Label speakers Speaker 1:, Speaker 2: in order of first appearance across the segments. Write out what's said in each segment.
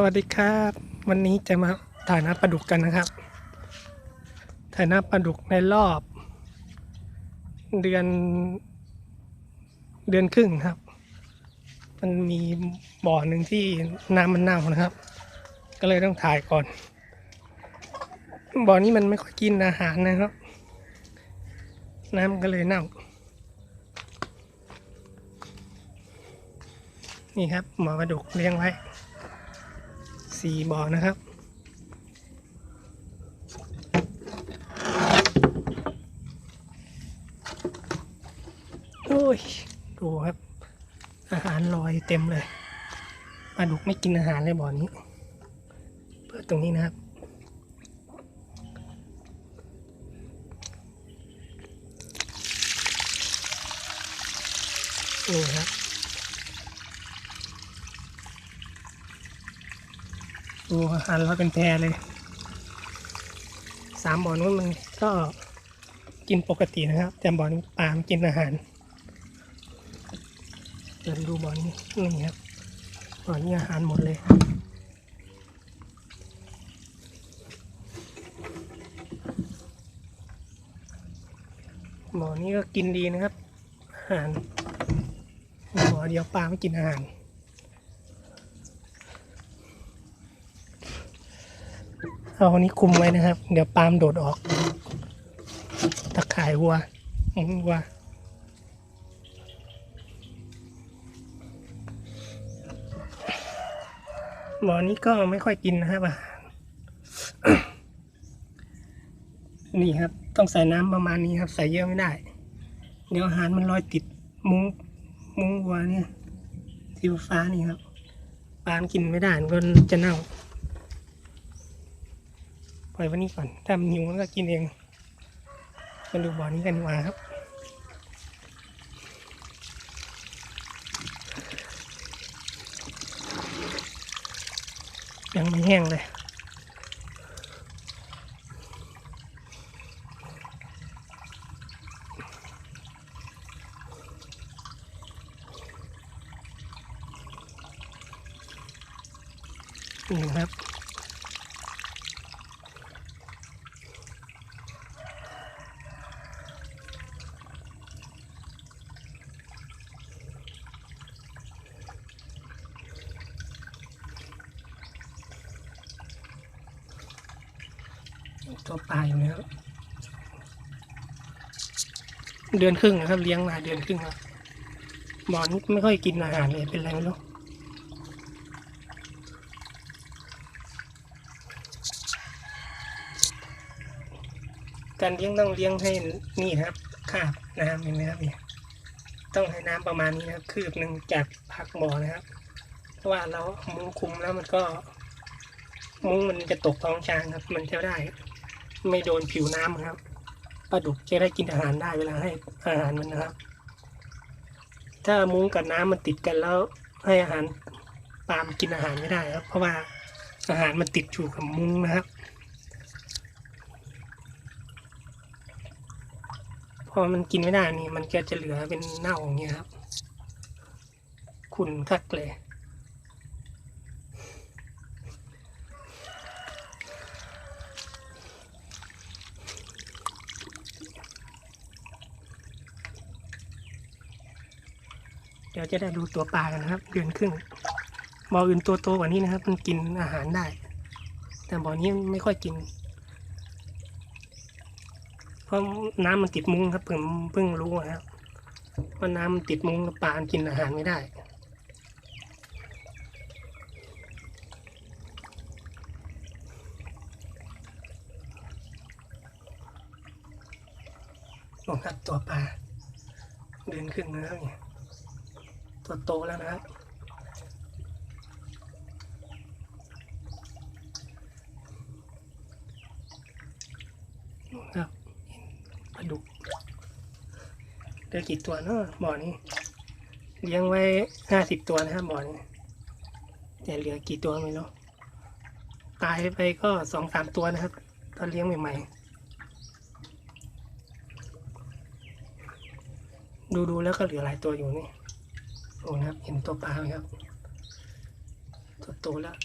Speaker 1: สวัสดีครับ วันนี้จะมาถ่ายน้ำปลาดุกกันนะครับ ถ่ายน้ำปลาดุกในรอบ เดือน เดือนครึ่งครับ มันมีบ่อหนึ่งที่น้ำมันเน่านะครับ ก็เลยต้องถ่ายก่อน บ่อนี้มันไม่ค่อยกินอาหารนะครับ น้ำมันก็เลยเน่า นี่ครับหมอปลาดุกเลี้ยงไว้ สี่บ่อนะครับโอ้ยดูครับ อาหารลอยเต็มเลยปลาดุกไม่กินอาหารเลยบ่อนี้ เปิดตรงนี้นะครับนี่ครับ ดูอาหารเราเป็นแพรเลย สามบ่อนู้นมันก็กินปกตินะครับ แต่บ่อนี้ปลามันกินอาหารเดินดูบ่อนี้นี่ครับบ่อนี้อาหารหมดเลยบ่อนี้ก็กินดีนะครับ อาหารบ่อเดียวปลาไม่กินอาหาร เอาอันนี้คุมไว้นะครับ เดี๋ยวปาล์มโดดออก ตะข่ายวัววัวบ่อนี้ก็ไม่ค่อยกินนะครับอาหารนี่ครับ ต้องใส่น้ำประมาณนี้ครับ ใส่เยอะไม่ได้ เดี๋ยวอาหารมันลอยติดมุ้งมุ้งวัวเนี่ยสีฟ้านี่ครับปลามันกินไม่ได้มันก็จะเน่า ปล่อยวันนี้ก่อน ถ้ามันหิวมันก็กินเองมาดูบ่อนี้กันดีกว่าครับ ยังไม่แห้งเลยนี่ครับ ตัวปลาอยู่ นะครับ เดือนครึ่งนะครับ เลี้ยงมาเดือนครึ่งแล้วหมอนไม่ค่อยกินอาหารเลยเป็นไรไม่รู้การเลี้ยงต้องเลี้ยงให้นี่ครับคาบน้ำเห็นไหมครับเนี่ยต้องให้น้ำประมาณนี้นะครับ คืบหนึ่งจากผักบ่อนะครับ เพราะว่าเราเอามุ้งคุมแล้วมันก็ มุ้งมันจะตกท้องช้างครับ มันจะได้ ไม่โดนผิวน้ำครับปลาดุกจะได้กินอาหารได้เวลาให้อาหารมันนะครับ ถ้ามุ้งกับน้ำมันติดกันแล้วให้อาหารปลามกินอาหารไม่ได้ครับ เพราะว่าอาหารมันติดอยู่กับมุ้งนะครับพอมันกินไม่ได้นี่มันก็จะเหลือเป็นเน่าอย่างเงี้ยครับขุ่นคักเลย เดี๋ยวจะได้ดูตัวปลากันนะครับ เดือนครึ่งบ่ออื่นตัวโตกว่านี้นะครับ มันกินอาหารได้ แต่บ่อนี้ไม่ค่อยกิน เพราะน้ำมันติดมุ้งครับเพิ่งเพิ่งรู้นะครับว่าน้ำมันติดมุ้งปลากินอาหารไม่ได้ลองครับตัวปลาเดือนครึ่งแล้วเนี่ย ตัวโตแล้วนะครับครับปลาดุกเหลือกี่ตัวเนาะบ่อนี้ เลี้ยงไว้ห้าสิบตัวนะครับบ่อนี้แต่เหลือกี่ตัวไม่รู้ตายไปก็สองสามตัวนะครับ ตอนเลี้ยงใหม่ๆ ดูดูๆแล้วก็เหลือหลายตัวอยู่นี่ โอ้นะครับ เห็นตัวปลาไหมครับตัวโตแล้ว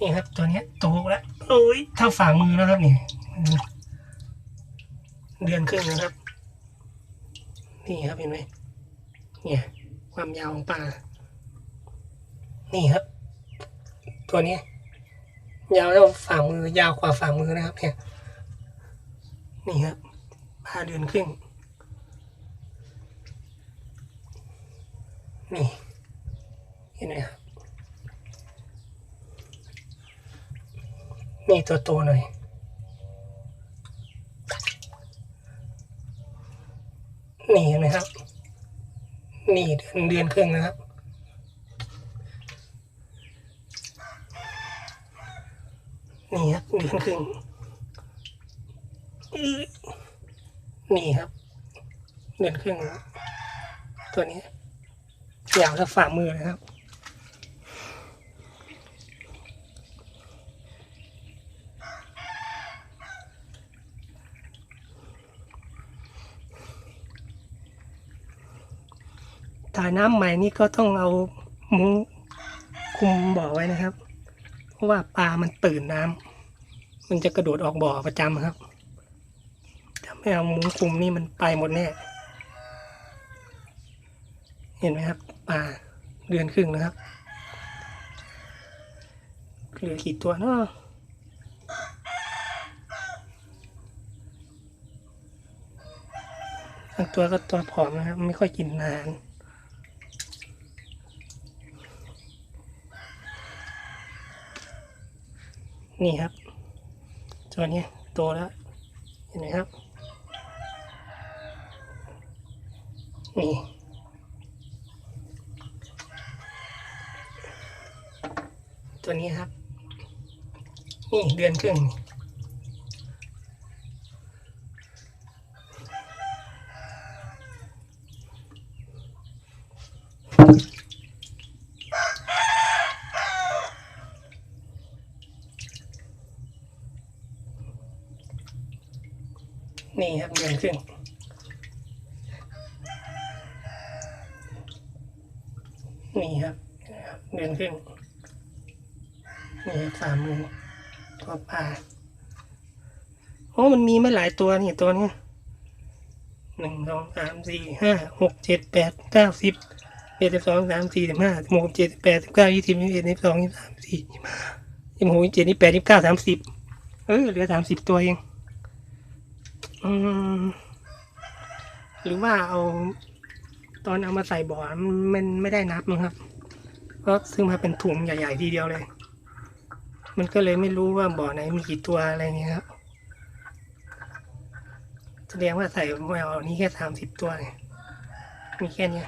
Speaker 1: นี่ครับ ตัวนี้โตแล้วโอ้ยเท่าฝ่ามือแล้วครับนี่เดือนครึ่งนะครับ นี่ครับเห็นไหมเนี่ย ความยาวของปลานี่ครับ ตัวนี้ ยาวเท่าฝ่ามือยาวกว่าฝ่ามือนะครับ เนี่ย นี่ครับปลาเดือนครึ่งนี่เห็นไหมครับนี่ตัวโตหน่อยนี่เห็นไหมครับ นี่เดือนเดือนครึ่งนะครับ นี่ครับเดือนครึ่งอื้อนี่ครับเดือนครึ่งนะครับตัวนี้ยาวเท่าฝ่ามือนะครับ ถ่ายน้ำใหม่นี่ก็ต้องเอามุ้งคุมบ่อไว้นะครับ เพราะว่าปลามันตื่นน้ำมันจะกระโดดออกบ่อประจำครับถ้าไม่เอามุ้งคุมนี่มันไปหมดแน่ เห็นไหมครับปลาเดือนครึ่งนะครับเหลือกี่ตัวเนาะบางตัวก็ตัวผอมนะครับ ไม่ค่อยกินอาหาร นี่ครับตัวนี้โตแล้วเห็นไหมครับ นี่ตัวนี้ครับ นี่เดือนครึ่งนี่ับเดือนครึ่งนี่ครับเดือนครึ่งนี่สามมือตัวปลาโอ้มันมีไม่หลายตัวนี่ตัวนี้หนึ่งสองสามสี่ห้าหกเจ็ดแปดเก้าสิบเอ็ดสิบสองสามสี่สิบห้าสิบหกเจ็ดสิบแปดสิบเก้ายี่สิบยี่สิบเอ็ดยี่สิบสองยี่สิบสามสี่ยี่สิบห้ายี่สิบหกยี่สิบเจ็ดยี่สิบแปดยี่สิบเก้าสามสิบเออเหลือสามสิบตัวเอง อืมหรือว่าเอาตอนเอามาใส่บ่อมันไม่ได้นับนะครับ เพราะซื้อมาเป็นถุงใหญ่ๆทีเดียวเลย มันก็เลยไม่รู้ว่าบ่อไหนมีกี่ตัวอะไรเงี้ยครับแสดงว่าใส่แววนี้แค่สามสิบตัวเนี่ยมีแค่นี้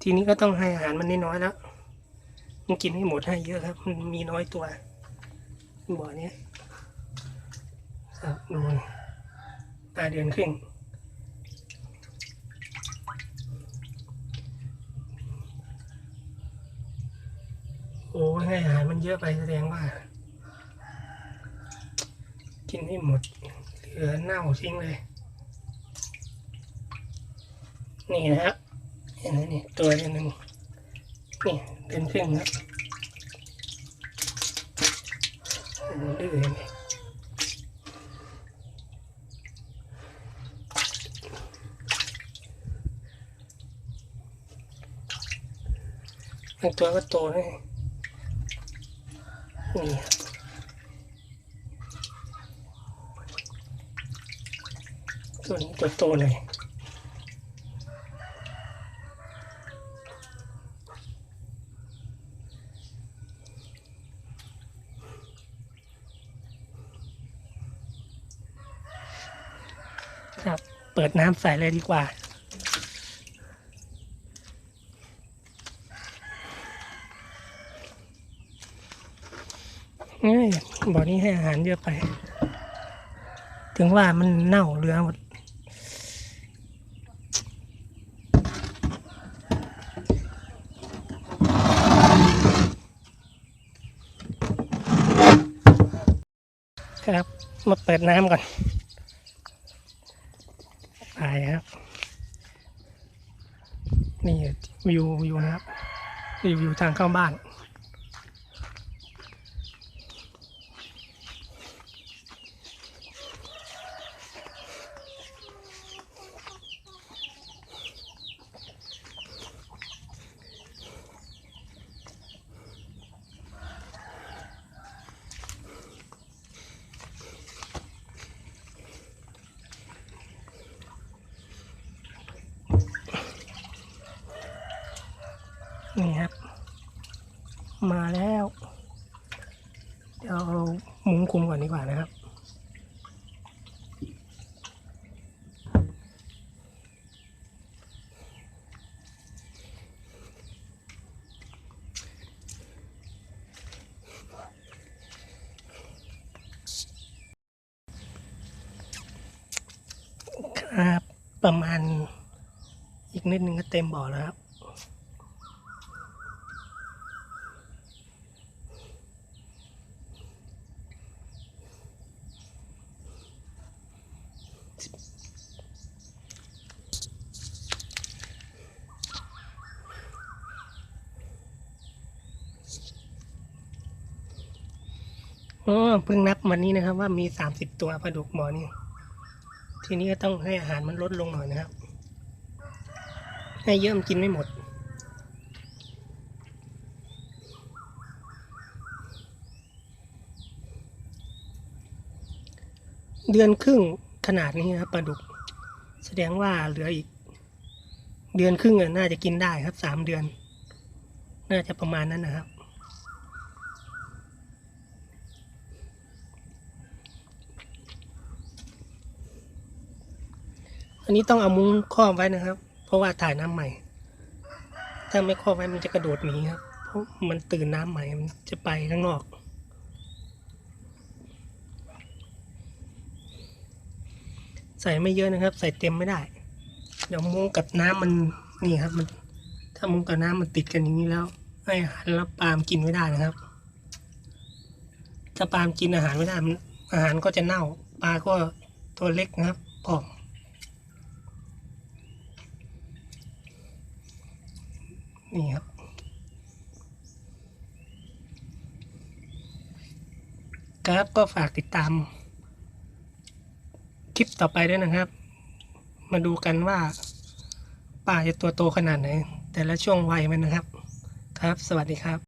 Speaker 1: ทีนี้ก็ต้องให้อาหารมันน้อยๆแล้วมันกินไม่หมดให้เยอะครับ มันมีน้อยตัวบ่อเนี้ย ครับดูปลาเดือนครึ่งโอ้ให้อาหารมันเยอะไปแสดงว่า กินไม่หมด เหลือเน่าทิ้งเลย นี่นะครับเห็นไหมนี่ตัวหนึ่งนี่เป็นครึ่งครับโอ้โหดื้อเห็น ไหมบางตัวก็โตเลยนี่ตัวนี้ตัวโตเลยครับ เปิดน้ำใส่เลยดีกว่า เอ้ยบ่อนี้ให้อาหารเยอะไป ถึงว่ามันเน่าเรือหมดครับมาเปิดน้ำก่อนไปครับ นี่วิววิวนะครับวิววิวทางเข้าบ้าน นี่ครับ มาแล้วเดี๋ยวเอามุ้งคุมก่อนดีกว่านะครับครับประมาณอีกนิดนึงก็เต็มบ่อแล้วครับ อ๋อเพิ่งนับวันนี้นะครับ ว่ามีสามสิบตัวปลาดุกหมอนี่ทีนี้ก็ต้องให้อาหารมันลดลงหน่อยนะครับ ให้เยอะมันกินไม่หมด เดือนครึ่งขนาดนี้นะครับปลาดุก แสดงว่าเหลืออีก เดือนครึ่งน่าจะกินได้ครับสามเดือน น่าจะประมาณนั้นนะครับ อันนี้ต้องเอามุ้งครอบไว้นะครับ เพราะว่าถ่ายน้ำใหม่ ถ้าไม่ครอบไว้มันจะกระโดดหนีครับ เพราะมันตื่นน้ำใหม่ มันจะไปข้างนอก ใส่ไม่เยอะนะครับ ใส่เต็มไม่ได้ เดี๋ยวมุ้งกับน้ำมันนี่ครับ มัน ถ้ามุ้งกับน้ำมันติดกันอย่างนี้แล้วให้อาหารแล้วปลามกินไม่ได้นะครับ ถ้าปลามกินอาหารไม่ได้อาหารก็จะเน่า ปลาก็ตัวเล็กนะครับผอม นี่ครับ ครับก็ฝากติดตาม คลิปต่อไปด้วยนะครับ มาดูกันว่าป่าจะตัวโตขนาดไหน แต่ละช่วงวัยมันนะครับ ครับ สวัสดีครับ